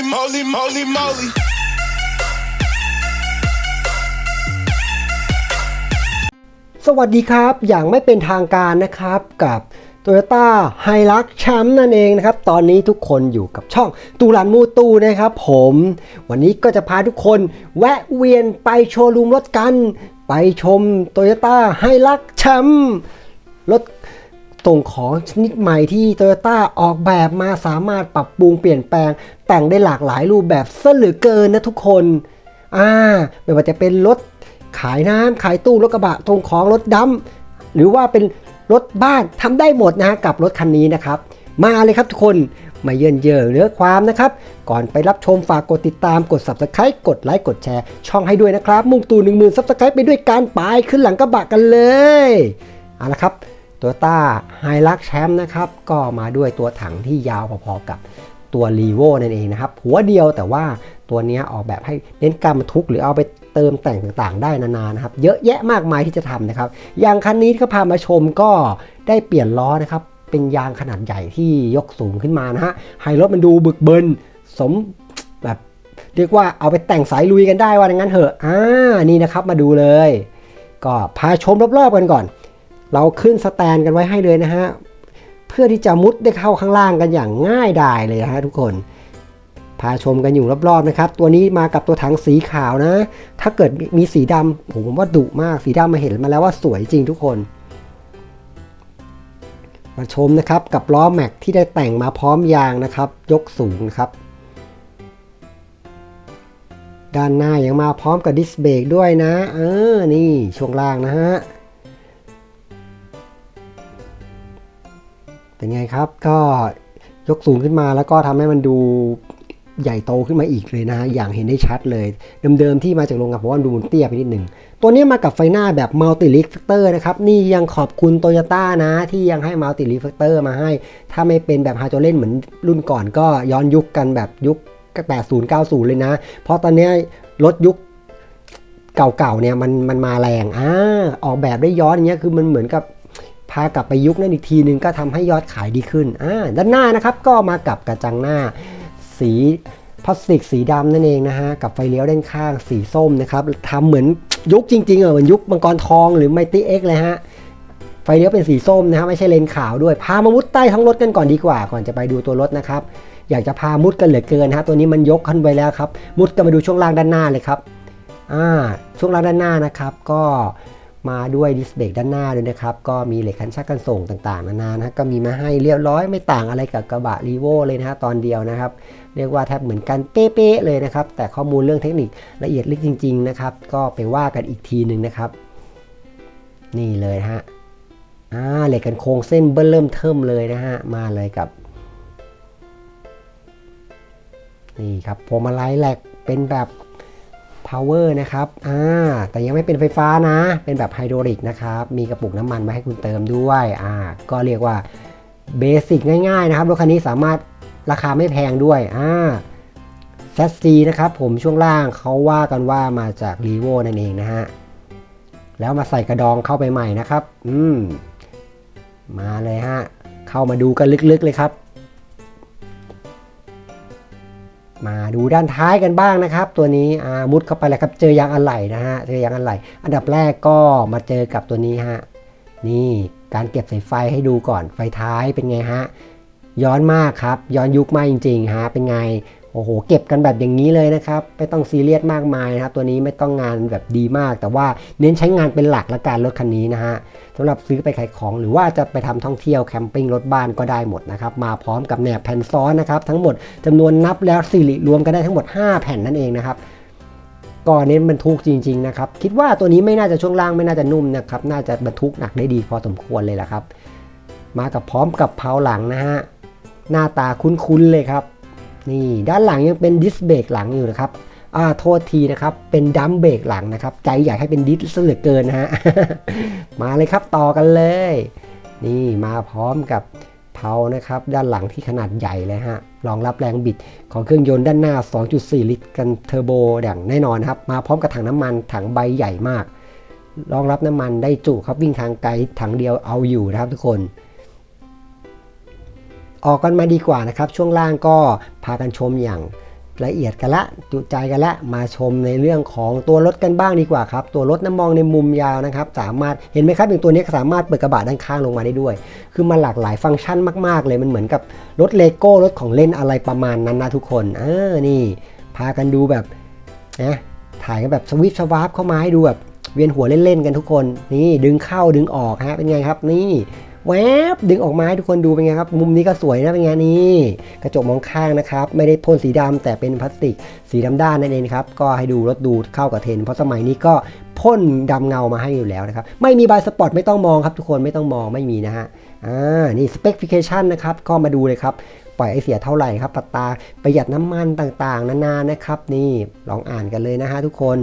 Holy moly, moly, moly. สวัสดีครับ อย่างไม่เป็นทางการนะครับกับ Toyota h i l u x แชมป์นั่นเองนะครับ ตอนนี้ทุกคนอยู่กับช่องตูรันมูตูนะครับผม วันนี้ก็จะพาทุกคนแวะเวียนไปโชว์รูมรถกัน ไปชม Toyota h i l u x แชมป์รถ ส่งของชนิดใหม่ที่ Toyota ออกแบบมาสามารถปรับปรุงเปลี่ยนแปลง แต่งได้หลากหลายรูปแบบซะเหลือเกินนะทุกคนอ่าไม่ว่าจะเป็นรถขายน้ำขายตู้รถกระบะตรงของรถดำหรือว่าเป็นรถบ้านทำได้หมดนะฮะกับรถคันนี้นะครับ มาเลยครับทุกคนมาเยือนเยอเนื้อความนะครับ ก่อนไปรับชมฝากกดติดตามกด subscribe กดไลค์กดแชร์ช่องให้ด้วยนะครับ มุ่งตู่1 0,000 subscribe ไปด้วยการปายขึ้นหลังกระบะกันเลยเอาละครับ ตัวต้าไฮลักแชมป์นะครับ ก็มาด้วยตัวถังที่ยาวพอๆกับตัว r ีโวนั่นเองนะครับ หัวเดียวแต่ว่าตัวนี้ออกแบบให้เน้นการบรรทุกหรือเอาไปเติมแต่งต่างๆ ได้นานานะครับ เยอะแยะมากมายที่จะทำนะครับ อย่างคันนี้ที่เขาพามาชมก็ได้เปลี่ยนล้อนะครับ เป็นยางขนาดใหญ่ที่ยกสูงขึ้นมานะฮะให้รถมันดูบึกเบินสมแบบเรียกว่าเอาไปแต่งสายลุยกันได้ว่าอย่างนั้นเถอะอ่านี่นะครับมาดูเลย ก็พาชมรอบๆกันก่อน เราขึ้นสแตนกันไว้ให้เลยนะฮะ เพื่อที่จะมุดได้เข้าข้างล่างกันอย่างง่ายดายเลยฮะทุกคน พาชมกันอยู่รอบๆนะครับ ตัวนี้มากับตัวถังสีขาวนะ ถ้าเกิดมีสีดำผมว่าดุมากสีดำมาเห็นมาแล้วว่าสวยจริงทุกคน มาชมนะครับกับล้อแม็กที่ได้แต่งมาพร้อมยางนะครับ ยกสูงนะครับด้านหน้ายังมาพร้อมกับดิสเบรกด้วยนะ เออ นี่ช่วงล่างนะฮะ เป็นไงครับก็ยกสูงขึ้นมาแล้วก็ทำให้มันดูใหญ่โตขึ้นมาอีกเลยนะ อย่างเห็นได้ชัดเลย เดิมๆที่มาจากโรงงานผมว่าดูมันเตี้ยไปนิดหนึ่ง ตัวนี้มากับไฟหน้าแบบ Multi Reflector นะครับ นี่ยังขอบคุณโตโยต้านะ ที่ยังให้ Multi Reflector มาให้ ถ้าไม่เป็นแบบฮาโจเลนเหมือนรุ่นก่อนก็ย้อนยุคกันแบบยุค 80 90 เลยนะ เพราะตอนนี้รถยุคเก่าๆเนี่ยมันมันมาแรงอ่าออกแบบได้ย้อนอย่างเงี้ยคือมันเหมือนกับ พากลับไปยุคนั้นอีกทีนึงก็ทำให้ยอดขายดีขึ้นอ่าด้านหน้านะครับก็มากับกระจังหน้าสีพลาสติกสีดำนั่นเองนะฮะกับไฟเลี้ยวด้านข้างสีส้มนะครับทำเหมือนยุคจริงๆเออเหมือนยุคมังกรทองหรือไมตี้เอ็กเลยฮะไฟเลี้ยวเป็นสีส้มนะฮะไม่ใช่เลนขาวด้วย พามามุดใต้ท้องรถกันก่อนดีกว่า ก่อนจะไปดูตัวรถนะครับ อยากจะพามุดกันเหลือเกินฮะตัวนี้มันยกขึ้นไปแล้วครับ มุดกันมาดูช่วงล่างด้านหน้าเลยครับอ่าช่วงล่างด้านหน้านะครับ ก็ มาด้วยดิสเบรกด้านหน้าด้วยนะครับ ก็มีเหล็กคันชักกันส่งต่างๆนานานะก็มีมาให้เรียบร้อยไม่ต่างอะไรกับกระบะรีโวเลยนะฮะตอนเดียวนะครับ เรียกว่าแทบเหมือนกันเป๊ะเลยนะครับ แต่ข้อมูลเรื่องเทคนิคละเอียดลึกจริง ๆ นะครับ ก็ไปว่ากันอีกทีหนึ่งนะครับ นี่เลยฮะอ่าเหล็กกันโครงเส้นเบิ้ลเริ่มเทิมเลยนะฮะมาเลยกับนี่ครับพวงมาลัยแหลกเป็นแบบ power นะครับอ่าแต่ยังไม่เป็นไฟฟ้านะ เป็นแบบไฮดรอลิกนะครับ มีกระปุกน้ำมันมาให้คุณเติมด้วยอ่าก็เรียกว่าเบสิกง่ายๆนะครับรถคันนี้สามารถราคาไม่แพงด้วยอ่าแซสซีนะครับผมช่วงล่างเขาว่ากันว่ามาจาก r ีโวนั่นเองนะฮะ แล้วมาใส่กระดองเข้าไปใหม่นะครับ อืม มาเลยฮะ เข้ามาดูกันลึกๆเลยครับ มาดูด้านท้ายกันบ้างนะครับ ตัวนี้อามุดเข้าไปแล้วครับ เจอยางอะไหล่นะฮะ เจอยางอะไหล่ อันดับแรกก็มาเจอกับตัวนี้ฮะ นี่การเก็บสายไฟให้ดูก่อน ไฟท้ายเป็นไงฮะ ย้อนมากครับ ย้อนยุคมากจริงๆฮะ เป็นไง โอ้โห เก็บกันแบบอย่างนี้เลยนะครับ ไม่ต้องซีเรียสมากมายนะครับ ตัวนี้ไม่ต้องงานแบบดีมาก แต่ว่าเน้นใช้งานเป็นหลักละการรถคันนี้นะฮะ สำหรับซื้อไปขายของหรือว่าจะไปทำท่องเที่ยวแคมปิ้งรถบ้านก็ได้หมดนะครับมาพร้อมกับแหนบแผ่นซ้อนนะครับทั้งหมดจำนวนนับแล้วสิริรวมกันได้ทั้งหมด 5 แผ่นนั่นเองนะครับก็เน้นบรรทุกจริงๆนะครับคิดว่าตัวนี้ไม่น่าจะช่วงล่างไม่น่าจะนุ่มนะครับน่าจะบรรทุกหนักได้ดีพอสมควรเลยละครับ มากับพร้อมกับเพาหลังนะฮะหน้าตาคุ้นๆเลยครับนี่ด้านหลังยังเป็นดิสเบรกหลังอยู่นะครับ อ่าโทษทีนะครับ เป็นดัมเบรกหลังนะครับ ใจอยากให้เป็นดิสเหลือเกินนะฮะ มาเลยครับต่อกันเลย นี่มาพร้อมกับเพานะครับ ด้านหลังที่ขนาดใหญ่เลยฮะ รองรับแรงบิดของเครื่องยนต์ด้านหน้า 2.4 ลิตร กันเทอร์โบอย่างแน่นอนครับ มาพร้อมกับถังน้ำมันถังใบใหญ่มาก รองรับน้ำมันได้จุครับวิ่งทางไกลถังเดียวเอาอยู่นะครับทุกคนออกกันมาดีกว่านะครับ ช่วงล่างก็พากันชมอย่าง ละเอียดกันละจุใจกันละมาชมในเรื่องของตัวรถกันบ้างดีกว่าครับ ตัวรถน้ำมองในมุมยาวนะครับ สามารถเห็นไหมครับอย่างตัวนี้สามารถเปิดกระบะด้านข้างลงมาได้ด้วย คือมันหลากหลายฟังก์ชันมาก ๆ เลยมันเหมือนกับรถเลโก้รถของเล่นอะไรประมาณนั้นนะทุกคนเออนี่พากันดูแบบนะถ่ายกันแบบสวิปสวาร์ปเข้ามาให้ดูแบบเวียนหัวเล่นๆกันทุกคน นี่ดึงเข้าดึงออกฮะเป็นไงครับนี่ แวบดึงออกมาให้ทุกคนดูเป็นไงครับ มุมนี้ก็สวยนะเป็นไงนี่กระจกมองข้างนะครับ ไม่ได้พ่นสีดำแต่เป็นพลาสติกสีดำด้านนั่นเองครับ ก็ให้ดูรถดูเข้ากับเทรนเพราะสมัยนี้ก็พ่นดำเงามาให้อยู่แล้วนะครับ ไม่มีบายสปอตไม่ต้องมองครับทุกคนไม่ต้องมองไม่มีนะฮะอ่านี่สเปคฟิเคชันนะครับก็มาดูเลยครับปล่อยไอเสียเท่าไหร่ครับปัตตาประหยัดน้ำมันต่างๆ นานานะครับ นี่ลองอ่านกันเลยนะฮะทุกคน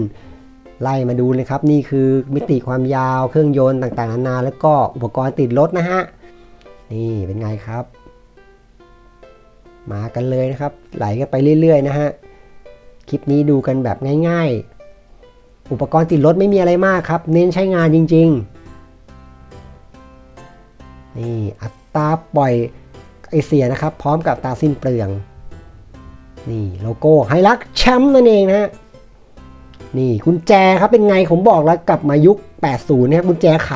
ไล่มาดูเลยครับ นี่คือมิติความยาวเครื่องยนต์ต่างๆนานาแล้วก็อุปกรณ์ติดรถนะฮะ นี่เป็นไงครับ มากันเลยนะครับ ไหลกันไปเรื่อยๆนะฮะ คลิปนี้ดูกันแบบง่ายๆ อุปกรณ์ติดรถไม่มีอะไรมากครับ เน้นใช้งานจริง ๆ นี่อัตราปล่อยไอเสียนะครับ พร้อมกับตาสิ้นเปลือง นี่โลโก้ไฮลักแชมป์นั่นเองนะฮะ นี่กุญแจครับเป็นไงผมบอกแล้วกลับมายุค 80นะครับกุญแจไข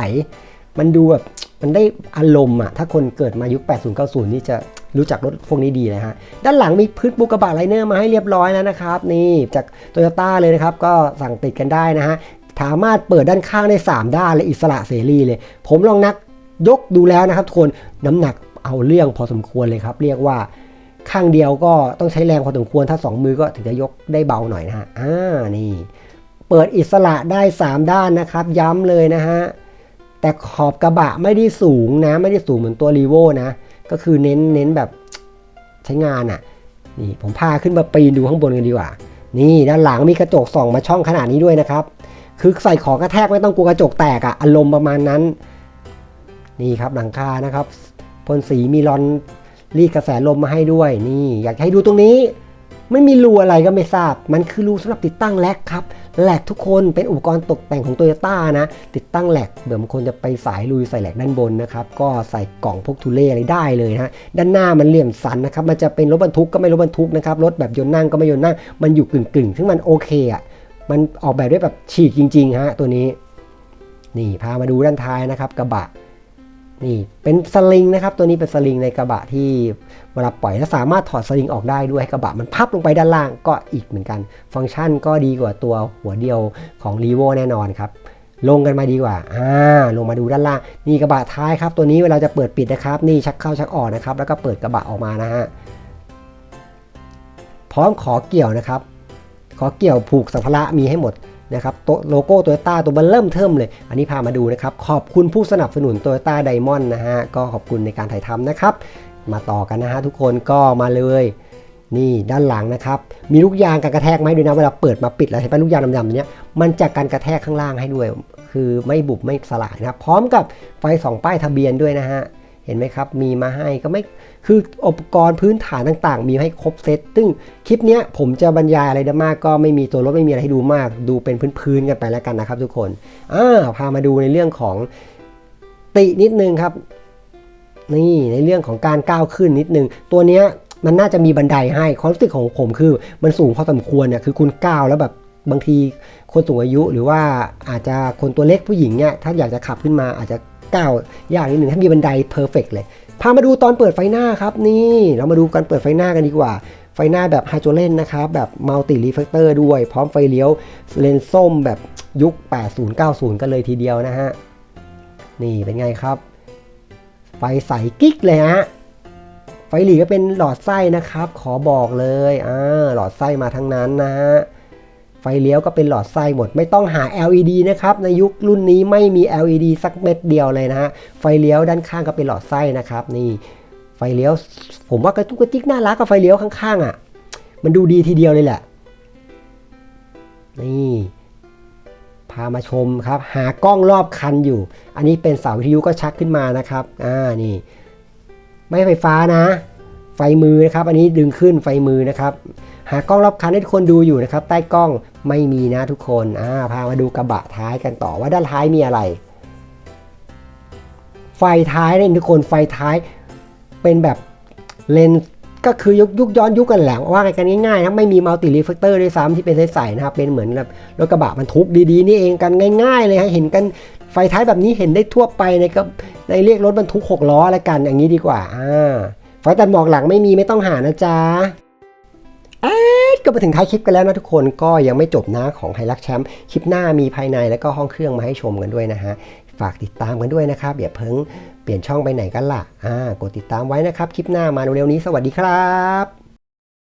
มันดูแบบมันได้อารมณ์อะถ้าคนเกิดมายุค 80 90 นี่จะรู้จักรถพวกนี้ดีเลยฮะ ด้านหลังมีพื้นปูกระบะไลเนอร์มาให้เรียบร้อยแล้วนะครับ นี่จากโตโยต้าเลยนะครับ ก็สั่งติดกันได้นะฮะสามารถเปิดด้านข้างได้ 3 ด้านเลยอิสระเสรีเลย ผมลองนักยกดูแล้วนะครับทุกคนน้ำหนักเอาเรื่องพอสมควรเลยครับ เรียกว่า ข้างเดียวก็ต้องใช้แรงพอสมควรถ้า 2 มือก็ถึงจะยกได้เบาหน่อยนะฮะอ่านี่เปิดอิสระได้ 3 ด้านนะครับ ย้ำเลยนะฮะแต่ขอบกระบะไม่ได้สูงนะ ไม่ได้สูงเหมือนตัวรีโวนะ ก็คือเน้นเน้นแบบใช้งานอะ่ะนี่ผมพาขึ้นมาปีนดูข้างบนกันดีกว่า นี่ด้านหลังมีกระจกส่องมาช่องขนาดนี้ด้วยนะครับ คือใส่ของกระแทกไม่ต้องกลัวกระจกแตกอะ่ะอารมณ์ประมาณนั้น นี่ครับหลังคานะครับพ่นสีมีรอน รีดกระแสลมมาให้ด้วยนี่ อยากให้ดูตรงนี้ ไม่มีรูอะไรก็ไม่ทราบ มันคือรูสำหรับติดตั้งแลกครับแหลกทุกคนเป็นอุปกรณ์ตกแต่งของโตโยต้านะ ติดตั้งแหลกเดี๋ยวบางคนจะไปสายลุยใส่แหลกด้านบนนะครับ ก็ใส่กล่องพวกทูเล่อะไรได้เลยนะด้านหน้ามันเหลี่ยมสันนะครับ มันจะเป็นรถบรรทุกก็ไม่รถบรรทุกนะครับ รถแบบยนต์นั่งก็ไม่ยนต์นั่ง มันอยู่กึ่งกึ่งๆซึ่งมันโอเคอะ มันออกแบบด้วยแบบฉีกจริงๆฮะตัวนี้ นี่พามาดูด้านท้ายนะครับ กระบะ นี่เป็นสลิงนะครับ ตัวนี้เป็นสลิงในกระบะที่เวลาปล่อยแล้วสามารถถอดสลิงออกได้ด้วยให้กระบะมันพับลงไปด้านล่างก็อีกเหมือนกัน ฟังก์ชันก็ดีกว่าตัวหัวเดียวของ r ีโวแน่นอนครับ ลงกันมาดีกว่าอ่าลงมาดูด้านล่าง นี่กระบะท้ายครับ ตัวนี้เวลาจะเปิดปิดนะครับ นี่ชักเข้าชักออกนะครับ แล้วก็เปิดกระบะออกมานะฮะพร้อมขอเกี่ยวนะครับ ขอเกี่ยวผูกสัมภาระมีให้หมด นะครับโโลโก้โตโยต้าตัวมันเริ่มเทิมเลย อันนี้พามาดูนะครับ ขอบคุณผู้สนับสนุนโตโยต้าไดมอนด์นะฮะ ก็ขอบคุณในการถ่ายทำนะครับ มาต่อกันนะฮะทุกคนก็มาเลยนี่ด้านหลังนะครับ มีลูกยางกันกระแทกไหมด้วยนะเวลาเปิดมาปิดแล้วเห็นปะลูกยางดำๆเนี้ยมันจะกันกระแทกข้างล่างให้ด้วย คือไม่บุบไม่สลายนะครับพร้อมกับไฟสองป้ายทะเบียนด้วยนะฮะ ห็นไหมครับ มีมาให้ก็ไม่คืออุปกรณ์พื้นฐานต่างๆ มีให้ครบเซตซึ่งคลิปเนี้ยผมจะบรรยายอะไรได้มาก ก็ไม่มีตัวรถไม่มีอะไรให้ดูมาก ดูเป็นพื้นๆกันไปแล้วกันนะครับ ทุกคนอ่าพามาดูในเรื่องของตินิดนึงครับ นี่ในเรื่องของการก้าวขึ้นนิดนึง ตัวเนี้ยมันน่าจะมีบันไดให้ความรู้สึกของผมคือมันสูงพอสมควรเนี่ยคือคุณก้าวแล้วแบบบางทีคนสูงอายุหรือว่าอาจจะคนตัวเล็กผู้หญิงเนี่ยถ้าอยากจะขับขึ้นมาอาจจะ ก้าวยากนิดหนึ่งถ้ามีบันไดเพอร์เฟกเลยพามาดูตอนเปิดไฟหน้าครับนี่เรามาดูการเปิดไฟหน้ากันดีกว่า ไฟหน้าแบบไฮโดรเลนนะครับแบบมัลติรีเฟกเตอร์ด้วย พร้อมไฟเลี้ยวเลนส์ส้มแบบยุค 80 90 กันเลยทีเดียวนะฮะนี่เป็นไงครับ ไฟใสกิ๊กเลยฮะไฟหลีก็เป็นหลอดไส้นะครับ ขอบอกเลยอ่าหลอดไส้มาทั้งนั้นนะฮะ ไฟเลี้ยวก็เป็นหลอดไส้หมด ไม่ต้องหา LED นะครับ ในยุครุ่นนี้ไม่มี LED สักเม็ดเดียวเลยนะฮะ ไฟเลี้ยวด้านข้างก็เป็นหลอดไส้นะครับ นี่ ไฟเลี้ยว ผมว่ากระตุกกระติกน่ารักกับไฟเลี้ยวข้างๆอะ มันดูดีทีเดียวเลยแหละ นี่ พามาชมครับ หากล้องรอบคันอยู่ อันนี้เป็นเสาวิทยุก็ชักขึ้นมานะครับ อ่า นี่ ไม่ไฟฟ้านะ ไฟมือนะครับ อันนี้ดึงขึ้นไฟมือนะครับ หากล้องรอบคันให้ทุกคนดูอยู่นะครับใต้กล้องไม่มีนะทุกคนอ่าพามาดูกระบะท้ายกันต่อว่าด้านท้ายมีอะไร ไฟท้ายเนี่ยทุกคนไฟท้ายเป็นแบบเลนส์ก็คือยุคยุคย้อนยุคกันแหละว่ากันง่ายๆนะไม่มีมัลติรีเฟกเตอร์ด้วยซ้ำที่เป็นใสๆนะครับเป็นเหมือนแบบรถกระบะบรรทุกดีๆนี่เองกันง่าย ๆ เลยฮะเห็นกันไฟท้ายแบบนี้เห็นได้ทั่วไปในกับในเรียกรถบรรทุกหกล้ออะไรกันอย่างนี้ดีกว่าอ่าไฟตัดหมอกหลังไม่มีไม่ต้องหานะจ๊ะ ก็มาถึงท้ายคลิปกันแล้วนะทุกคนก็ยังไม่จบนะของไฮรักแชมป์คลิปหน้ามีภายในแล้วก็ห้องเครื่องมาให้ชมกันด้วยนะฮะฝากติดตามกันด้วยนะครับอย่าเพิ่งเปลี่ยนช่องไปไหนกันล่ะอ่ากดติดตามไว้นะครับ คลิปหน้ามาเร็วๆนี้สวัสดีครับ